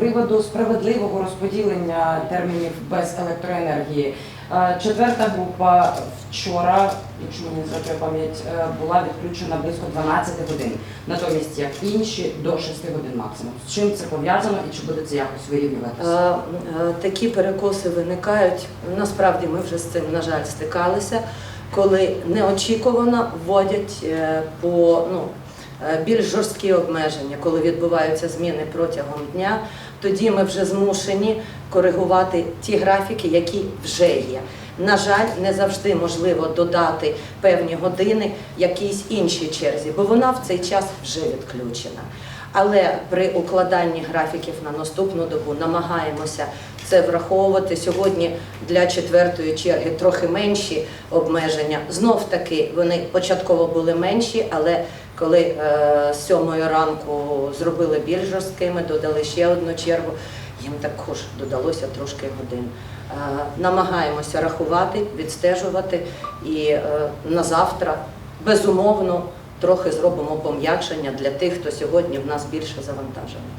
приводу справедливого розподілення термінів без електроенергії. Е, Четверта група вчора, якщо мені зраджує пам'ять, е, була відключена близько 12 годин, натомість як інші до 6 годин максимум. З чим це пов'язано і чи буде це якось вирівнюватися? Е, Такі перекоси виникають. Насправді ми вже з цим, на жаль, стикалися, коли неочікувано вводять по ну, більш жорсткі обмеження, коли відбуваються зміни протягом дня. Тоді ми вже змушені коригувати ті графіки, які вже є. На жаль, не завжди можливо додати певні години якійсь іншій черзі, бо вона в цей час вже відключена. Але при укладанні графіків на наступну добу намагаємося це враховувати. Сьогодні для четвертої черги трохи менші обмеження. Знов таки вони початково були менші, але коли е, з сьомої ранку зробили більш жорсткими, додали ще одну чергу, їм також додалося трошки годин. Е, намагаємося рахувати, відстежувати і е, на завтра безумовно трохи зробимо пом'якшення для тих, хто сьогодні в нас більше завантажений.